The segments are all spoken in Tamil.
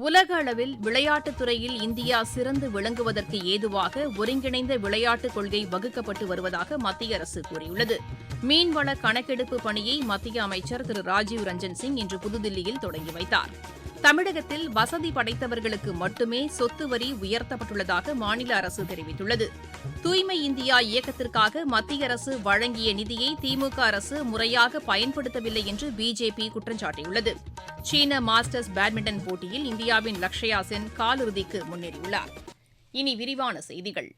உலக அளவில் விளையாட்டுத் துறையில் இந்தியா சிறந்து விளங்குவதற்கு ஏதுவாக ஒருங்கிணைந்த விளையாட்டுக் கொள்கை வகுக்கப்பட்டு வருவதாக மத்திய அரசு கூறியுள்ளது. மீன்வள கணக்கெடுப்பு பணியை மத்திய அமைச்சர் திரு ராஜீவ் ரஞ்சன் சிங் இன்று புதுதில்லியில் தொடங்கி வைத்தார். தமிழகத்தில் வசதி படைத்தவர்களுக்கு மட்டுமே சொத்து வரி உயர்த்தப்பட்டுள்ளதாக மாநில அரசு தெரிவித்துள்ளது. தூய்மை இந்தியா இயக்கத்திற்காக மத்திய அரசு வழங்கிய நிதியை திமுக அரசு முறையாக பயன்படுத்தவில்லை என்று பிஜேபி குற்றம் சாட்டியுள்ளது சீன மாஸ்டர்ஸ் பேட்மிண்டன் போட்டியில் இந்தியாவின் லக்ஷயா சென் காலிறுதிக்கு முன்னேறியுள்ளார். இனி விரிவான செய்திகள்.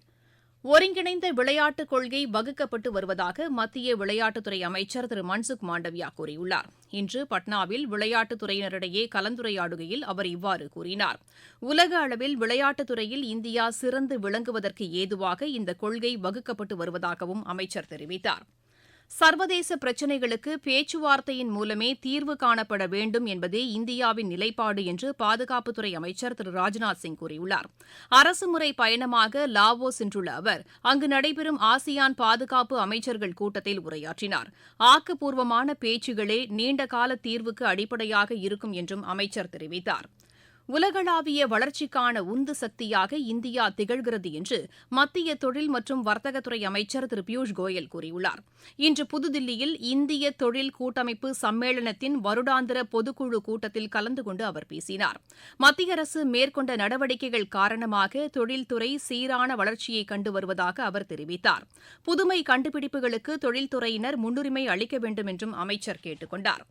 ஒருங்கிணைந்த விளையாட்டுக் கொள்கை வகுக்கப்பட்டு வருவதாக மத்திய விளையாட்டுத்துறை அமைச்சர் திரு மன்சுக் மாண்டவியா கூறியுள்ளார். இன்று பட்னாவில் விளையாட்டுத் துறையினரிடையே கலந்துரையாடுகையில் அவர் இவ்வாறு கூறினார். உலக அளவில் விளையாட்டுத் துறையில் இந்தியா சிறந்து விளங்குவதற்கு ஏதுவாக இந்த கொள்கை வகுக்கப்பட்டு வருவதாகவும் அமைச்சர் தெரிவித்தார். சர்வதேச பிரச்சினைகளுக்கு பேச்சுவார்த்தையின் மூலமே தீர்வு காணப்பட வேண்டும் என்பதே இந்தியாவின் நிலைப்பாடு என்று பாதுகாப்புத்துறை அமைச்சர் திரு. ராஜ்நாத் சிங் கூறியுள்ளார். அரசுமுறை பயணமாக லாவோ சென்றுள்ள அவர் அங்கு நடைபெறும் ஆசியான் பாதுகாப்பு அமைச்சர்கள் கூட்டத்தில் உரையாற்றினார். ஆக்கப்பூர்வமான பேச்சுகளே நீண்டகால தீர்வுக்கு அடிப்படையாக இருக்கும் என்றும் அமைச்சர் தெரிவித்தார். உலகளாவிய வளர்ச்சிக்கான உந்து சக்தியாக இந்தியா திகழ்கிறது என்று மத்திய தொழில் மற்றும் வர்த்தகத்துறை அமைச்சர் திரு பியூஷ் கோயல் கூறியுள்ளார். இன்று புதுதில்லியில் இந்திய தொழில் கூட்டமைப்பு சம்மேளனத்தின் வருடாந்திர பொதுக்குழு கூட்டத்தில் கலந்து கொண்டு அவர் பேசினார். மத்திய அரசு மேற்கொண்ட நடவடிக்கைகள் காரணமாக தொழில்துறை சீரான வளர்ச்சியை கண்டு வருவதாக அவர் தெரிவித்தார். புதுமை கண்டுபிடிப்புகளுக்கு தொழில்துறையினர் முன்னுரிமை அளிக்க வேண்டும் என்றும் அமைச்சர் கேட்டுக் கொண்டாா்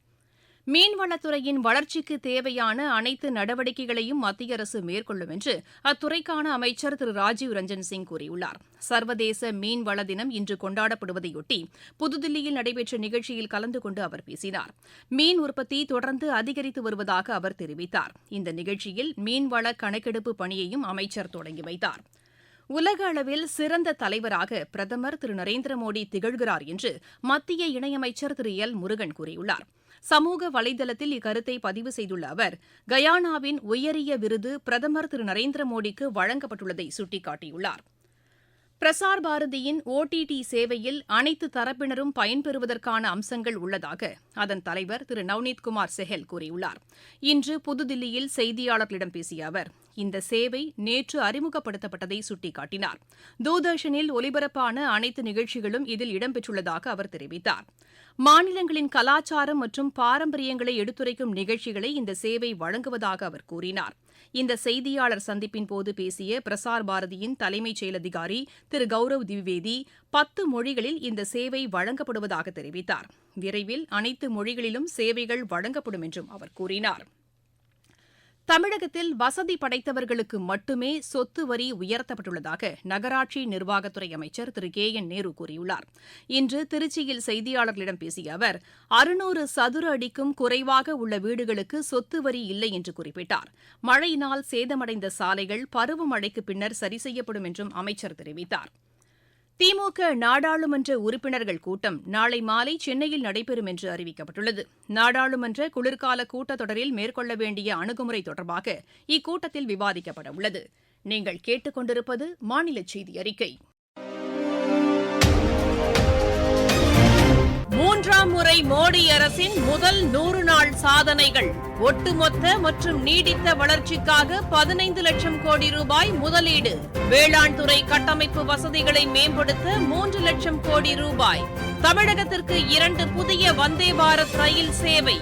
மீன்வளத்துறையின் வளர்ச்சிக்கு தேவையான அனைத்து நடவடிக்கைகளையும் மத்திய அரசு மேற்கொள்ளும் என்று அத்துறைக்கான அமைச்சர் திரு ராஜீவ் ரஞ்சன் சிங் கூறியுள்ளார். சர்வதேச மீன்வள தினம் இன்று கொண்டாடப்படுவதையொட்டி புதுதில்லியில் நடைபெற்ற நிகழ்ச்சியில் கலந்து கொண்டு அவர் பேசினார். மீன் உற்பத்தி தொடர்ந்து அதிகரித்து வருவதாக அவர் தெரிவித்தார். இந்த நிகழ்ச்சியில் மீன்வள கணக்கெடுப்பு பணியையும் அமைச்சர் தொடங்கி வைத்தார். உலக அளவில் சிறந்த தலைவராக பிரதமர் திரு நரேந்திர மோடி திகழ்கிறார் என்று மத்திய இணையமைச்சர் திரு எல் முருகன் கூறியுள்ளார். சமூக வலைதளத்தில் இக்கருத்தை பதிவு செய்துள்ள அவர் கயானாவின் உயரிய விருது பிரதமர் திரு நரேந்திர மோடிக்கு வழங்கப்பட்டுள்ளதை சுட்டிக்காட்டியுள்ளார். பிரசார் பாரதியின் ஓடிடி சேவையில் அனைத்து தரப்பினரும் பயன்பெறுவதற்கான அம்சங்கள் உள்ளதாக அதன் தலைவர் திரு நவ்நீத் குமார் செஹல் கூறியுள்ளார். இன்று புதுதில்லியில் செய்தியாளர்களிடம் பேசிய அவர் இந்த சேவை நேற்று அறிமுகப்படுத்தப்பட்டதை சுட்டிக்காட்டினார். தூர்தர்ஷனில் ஒலிபரப்பான அனைத்து நிகழ்ச்சிகளும் இதில் இடம்பெற்றுள்ளதாக அவர் தெரிவித்தார். மாநிலங்களின் கலாச்சாரம் மற்றும் பாரம்பரியங்களை எடுத்துரைக்கும் நிகழ்ச்சிகளை இந்த சேவை வழங்குவதாக அவர் கூறினார். இந்த செய்தியாளர் சந்திப்பின் போது பேசிய பிரசார் பாரதியின் தலைமைச் செயல் அதிகாரி திரு கௌரவ் திவிவேதி பத்து மொழிகளில் இந்த சேவை வழங்கப்படுவதாக தெரிவித்தார். விரைவில் அனைத்து மொழிகளிலும் சேவைகள் வழங்கப்படும் என்றும் அவர் கூறினார். தமிழகத்தில் வசதி படைத்தவர்களுக்கு மட்டுமே சொத்து வரி உயர்த்தப்பட்டுள்ளதாக நகராட்சி நிர்வாகத்துறை அமைச்சர் திரு கே என் நேரு கூறியுள்ளார். இன்று திருச்சியில் செய்தியாளர்களிடம் பேசிய அவர் அறுநூறு சதுர அடிக்கும் குறைவாக உள்ள வீடுகளுக்கு சொத்து வரி இல்லை என்று குறிப்பிட்டார். மழையினால் சேதமடைந்த சாலைகள் பருவமழைக்கு பின்னர் சரி செய்யப்படும் என்றும் அமைச்சர் தெரிவித்தார். திமுக நாடாளுமன்ற உறுப்பினர்கள் கூட்டம் நாளை மாலை சென்னையில் நடைபெறும் என்று அறிவிக்கப்பட்டுள்ளது. நாடாளுமன்ற குளிர்கால கூட்டத்தொடரில் மேற்கொள்ள வேண்டிய அணுகுமுறை தொடர்பாக இக்கூட்டத்தில் விவாதிக்கப்பட உள்ளது நீங்கள் கேட்டுக்கொண்டிருப்பது மாநில செய்தி அறிக்கை. இரண்டாம் முறை மோடி அரசின் முதல் நூறு நாள் சாதனைகள். ஒட்டுமொத்த மற்றும் நீடித்த வளர்ச்சிக்காக பதினைந்து லட்சம் கோடி ரூபாய் முதலீடு. வேளாண் துறை கட்டமைப்பு வசதிகளை மேம்படுத்த மூன்று லட்சம் கோடி ரூபாய். தமிழகத்திற்கு இரண்டு புதிய வந்தே பாரத் ரயில் சேவை.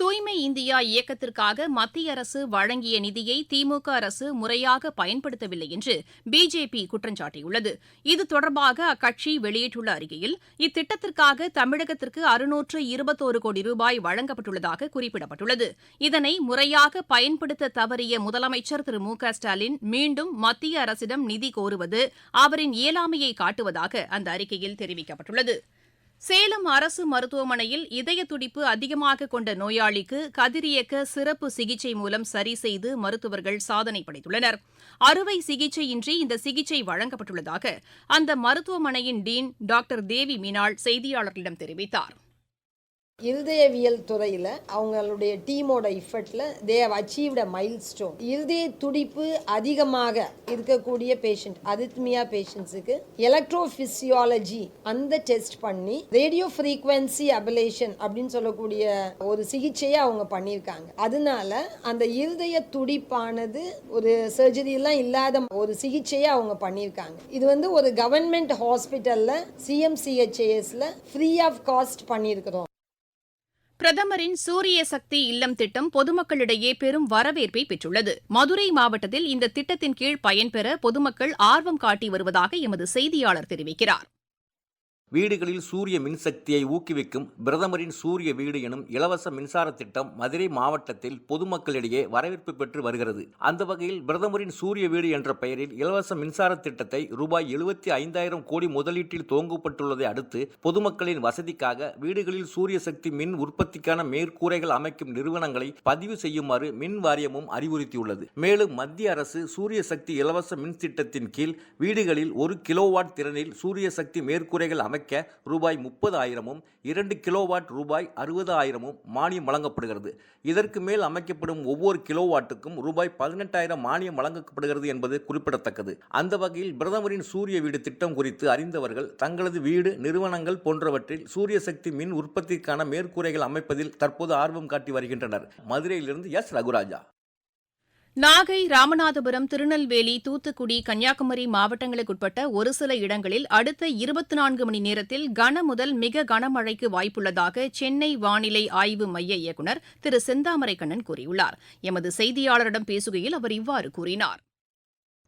தூய்மை இந்தியா இயக்கத்திற்காக மத்திய அரசு வழங்கிய நிதியை திமுக அரசு முறையாக பயன்படுத்தவில்லை என்று பிஜேபி குற்றம் சாட்டியுள்ளது. இது தொடர்பாக அக்கட்சி வெளியிட்டுள்ள அறிக்கையில் இத்திட்டத்திற்காக தமிழகத்திற்கு அறுநூற்று இருபத்தோரு கோடி ரூபாய் வழங்கப்பட்டுள்ளதாக குறிப்பிடப்பட்டுள்ளது. இதனை முறையாக பயன்படுத்த தவறிய முதலமைச்சர் திரு மு க ஸ்டாலின் மீண்டும் மத்திய அரசிடம் நிதி கோருவது அவரின் இயலாமையை காட்டுவதாக அந்த அறிக்கையில் தெரிவிக்கப்பட்டுள்ளது. சேலம் அரசு மருத்துவமனையில் இதய துடிப்பு அதிகமாக கொண்ட நோயாளிக்கு கதிரியக்க சிறப்பு சிகிச்சை மூலம் சரி செய்து மருத்துவர்கள் சாதனை படைத்துள்ளனர். அறுவை சிகிச்சையின்றி இந்த சிகிச்சை வழங்கப்பட்டுள்ளதாக அந்த மருத்துவமனையின் டீன் டாக்டர் தேவி மீனாள் செய்தியாளர்களிடம் தெரிவித்தார். இருதயவியல் துறையில் அவங்களுடைய டீமோட இஃபர்ட்டில் they have achieved a milestone இருதய துடிப்பு அதிகமாக இருக்கக்கூடிய பேஷண்ட் அதித்மியா பேஷண்ட்ஸுக்கு எலக்ட்ரோஃபிசியாலஜி அந்த டெஸ்ட் பண்ணி ரேடியோ ஃப்ரீக்வன்சி அபலேஷன் அப்படின்னு சொல்லக்கூடிய ஒரு சிகிச்சையை அவங்க பண்ணியிருக்காங்க. அதனால அந்த இருதய துடிப்பானது ஒரு சர்ஜரியெல்லாம் இல்லாத ஒரு சிகிச்சையை அவங்க பண்ணியிருக்காங்க. இது வந்து ஒரு கவர்மெண்ட் ஹாஸ்பிட்டலில் சிஎம்சிஹெச்ஏஎஸ்ல ஃப்ரீ ஆஃப் காஸ்ட் பண்ணியிருக்கிறோம். பிரதமரின் சூரிய சக்தி இல்லம் திட்டம் பொதுமக்களிடையே பெரும் வரவேற்பை பெற்றுள்ளது. மதுரை மாவட்டத்தில் இந்த திட்டத்தின் கீழ் பயன்பெற பொதுமக்கள் ஆர்வம் காட்டி வருவதாக எமது செய்தியாளர் தெரிவிக்கிறார். வீடுகளில் சூரிய மின்சக்தியை ஊக்குவிக்கும் பிரதமரின் சூரிய வீடு எனும் இலவச மின்சார திட்டம் மதுரை மாவட்டத்தில் பொதுமக்களிடையே வரவேற்பு பெற்று வருகிறது. அந்த வகையில் பிரதமரின் சூரிய வீடு என்ற பெயரில் இலவச மின்சார திட்டத்தை ரூபாய் எழுபத்தி ஐந்தாயிரம் கோடி முதலீட்டில் துவங்கப்பட்டுள்ளதை அடுத்து பொதுமக்களின் வசதிக்காக வீடுகளில் சூரிய சக்தி மின் உற்பத்திக்கான மேற்கூரைகள் அமைக்கும் நிறுவனங்களை பதிவு செய்யுமாறு மின் வாரியமும் அறிவுறுத்தியுள்ளது. மேலும் மத்திய அரசு சூரிய சக்தி இலவச மின் திட்டத்தின் கீழ் வீடுகளில் ஒரு கிலோவாட் திறனில் சூரிய சக்தி மேற்கூரைகள் அமைக்க ரூபாய் முப்பது ஆயிரமும் இரண்டு கிலோவாட் ரூபாய் அறுபது ஆயிரமும் மானியம் வழங்கப்படுகிறது. இதற்கு மேல் அமைக்கப்படும் ஒவ்வொரு கிலோவாட்டுக்கும் ரூபாய் பதினெட்டாயிரம் மானியம் வழங்கப்படுகிறது என்பது குறிப்பிடத்தக்கது. அந்த வகையில் பிரதமரின் சூரிய வீடு திட்டம் குறித்து அறிந்தவர்கள் தங்களது வீடு நிறுவனங்கள் போன்றவற்றில் சூரிய சக்தி மின் உற்பத்திக்கான மேற்கூரைகள் அமைப்பதில் தற்போது ஆர்வம் காட்டி வருகின்றனர். மதுரையிலிருந்து எஸ். ரகுராஜா. நாகை ராமநாதபுரம் திருநெல்வேலி தூத்துக்குடி கன்னியாகுமரி மாவட்டங்களுக்குட்பட்ட ஒரு சில இடங்களில் அடுத்த இருபத்தி நான்கு மணி நேரத்தில் கன முதல் மிக கனமழைக்கு வாய்ப்புள்ளதாக சென்னை வானிலை ஆய்வு மைய இயக்குநர் திரு செந்தாமரை கண்ணன் கூறியுள்ளார். எமது செய்தியாளரிடம் பேசுகையில் அவர் இவ்வாறு கூறினார்.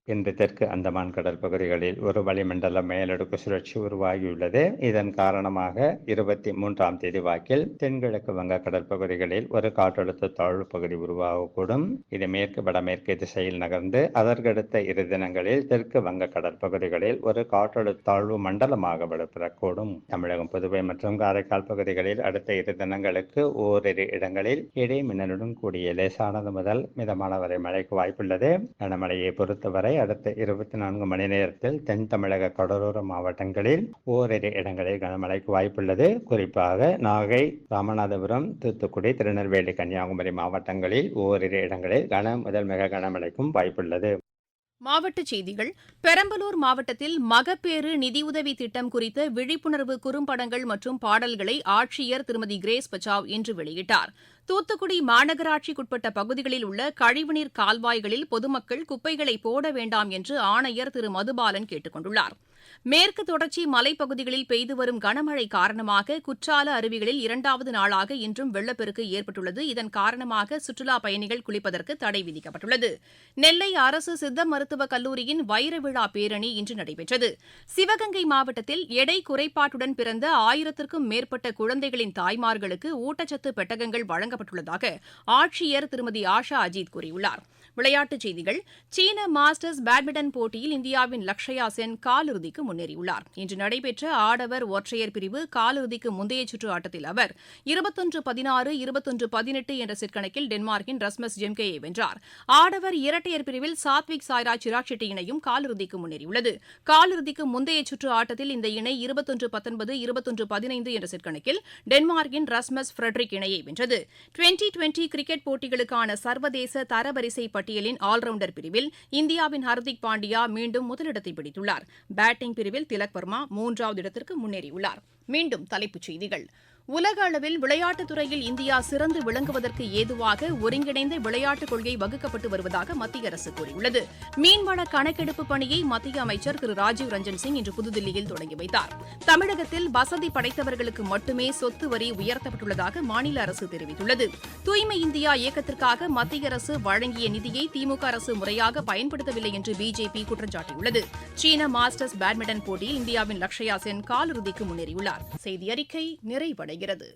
இன்று தெற்கு அந்தமான் கடல் பகுதிகளில் ஒரு வளிமண்டல மேலடுக்கு சுழற்சி உருவாகியுள்ளது. இதன் காரணமாக இருபத்தி மூன்றாம் தேதி வாக்கில் தென்கிழக்கு வங்க கடல் பகுதிகளில் ஒரு காற்றழுத்த தாழ்வு பகுதி உருவாகக்கூடும். இது மேற்கு வடமேற்கு திசையில் நகர்ந்து அதற்கடுத்த இரு தினங்களில் தெற்கு வங்க கடல் பகுதிகளில் ஒரு காற்றழுத்த தாழ்வு மண்டலமாக வலுப்பெறக்கூடும். தமிழகம் புதுவை மற்றும் காரைக்கால் பகுதிகளில் அடுத்த இரு தினங்களுக்கு ஓரிரு இடங்களில் இடைமின்னலுடன் கூடிய லேசானது முதல் மிதமான வரை மழைக்கு வாய்ப்புள்ளது. கனமழையை பொறுத்தவரை அடுத்த இருபத்தி நான்கு மணி நேரத்தில் தென் தமிழக கடலோர மாவட்டங்களில் ஓரிரு இடங்களில் கனமழைக்கு வாய்ப்புள்ளது. குறிப்பாக நாகை ராமநாதபுரம் தூத்துக்குடி திருநெல்வேலி கன்னியாகுமரி மாவட்டங்களில் ஓரிரு இடங்களில் கன முதல் மிக கனமழைக்கும் வாய்ப்புள்ளது. மாவட்டச் செய்திகள். பெரம்பலூர் மாவட்டத்தில் மகப்பேறு நிதியுதவி திட்டம் குறித்த விழிப்புணர்வு குறும்படங்கள் மற்றும் பாடல்களை ஆட்சியர் திருமதி கிரேஸ் பச்சாவ் இன்று வெளியிட்டார். தூத்துக்குடி மாநகராட்சிக்குட்பட்ட பகுதிகளில் உள்ள கழிவுநீர் கால்வாய்களில் பொதுமக்கள் குப்பைகளை போட வேண்டாம் என்று ஆணையர் திரு. மதுபாலன் கேட்டுக் கொண்டுள்ளாா் மேற்கு தொடர்ச்சி மலைப்பகுதிகளில் பெய்து வரும் கனமழை காரணமாக குற்றால அருவிகளில் இரண்டாவது நாளாக இன்றும் வெள்ளப்பெருக்கு ஏற்பட்டுள்ளது. இதன் காரணமாக சுற்றுலா பயணிகள் குளிப்பதற்கு தடை விதிக்கப்பட்டுள்ளது. நெல்லை அரசு சித்த மருத்துவக் கல்லூரியின் வைர விழா பேரணி இன்று நடைபெற்றது. சிவகங்கை மாவட்டத்தில் எடை குறைபாட்டுடன் பிறந்த ஆயிரத்திற்கும் மேற்பட்ட குழந்தைகளின் தாய்மார்களுக்கு ஊட்டச்சத்து பெட்டகங்கள் வழங்கப்பட்டுள்ளதாக ஆட்சியர் திருமதி ஆஷா அஜித் கூறியுள்ளார். விளையாட்டுச் செய்திகள். சீன மாஸ்டர்ஸ் பேட்மிண்டன் போட்டியில் இந்தியாவின் லக்ஷயா சென் காலிறுதிக்கு முன்னேறியுள்ளார். இன்று நடைபெற்ற ஆடவர் ஒற்றையர் பிரிவு காலிறுதிக்கு முந்தைய சுற்று ஆட்டத்தில் அவர் இருபத்தொன்று பதினாறு இருபத்தொன்று பதினெட்டு என்ற செட் கணக்கில் டென்மார்க்கின் ரஸ்மஸ் ஜெம்கேயை வென்றார். ஆடவர் இரட்டையர் பிரிவில் சாத்விக் சாய்ராஜ் சிராக் ஷெட்டி இணையும் காலிறுதிக்கு முன்னேறியுள்ளது. காலிறுதிக்கு முந்தைய சுற்று ஆட்டத்தில் இந்த இணை இருபத்தொன்று பத்தொன்பது இருபத்தொன்று பதினைந்து என்ற செட் கணக்கில் டென்மார்க்கின் ரஸ்மஸ் ஃபிரெட்ரிக் இணையை வென்றது. டுவெண்டி டுவெண்டி கிரிக்கெட் போட்டிகளுக்கான சர்வதேச தரவரிசை பட்டியலின் ஆல்ரவுண்டர் பிரிவில் இந்தியாவின் ஹர்திக் பாண்டியா மீண்டும் முதலிடத்தை பிடித்துள்ளார். பேட்டிங் பிரிவில் திலக் வர்மா மூன்றாவது இடத்திற்கு முன்னேறியுள்ளார். மீண்டும் தலைப்புச் செய்திகள். உலக அளவில் விளையாட்டுத் துறையில் இந்தியா சிறந்து விளங்குவதற்கு ஏதுவாக ஒருங்கிணைந்த விளையாட்டுக் கொள்கை வகுக்கப்பட்டு வருவதாக மத்திய அரசு கூறியுள்ளது. மீன்வள கணக்கெடுப்பு பணியை மத்திய அமைச்சர் திரு ராஜீவ் ரஞ்சன் சிங் இன்று புதுதில்லியில் தொடங்கி வைத்தார். தமிழகத்தில் வசதி படைத்தவர்களுக்கு மட்டுமே சொத்து வரி உயர்த்தப்பட்டுள்ளதாக மாநில அரசு தெரிவித்துள்ளது. தூய்மை இந்தியா இயக்கத்திற்காக மத்திய அரசு வழங்கிய நிதியை திமுக அரசு முறையாக பயன்படுத்தவில்லை என்று பிஜேபி குற்றம் சாட்டியுள்ளது. சீன மாஸ்டர்ஸ் பேட்மிண்டன் போட்டியில் இந்தியாவின் லக்ஷயா சென் காலிறுதிக்கு முன்னேறியுள்ளார். செய்தி அறிக்கை நிறைவடைகிறது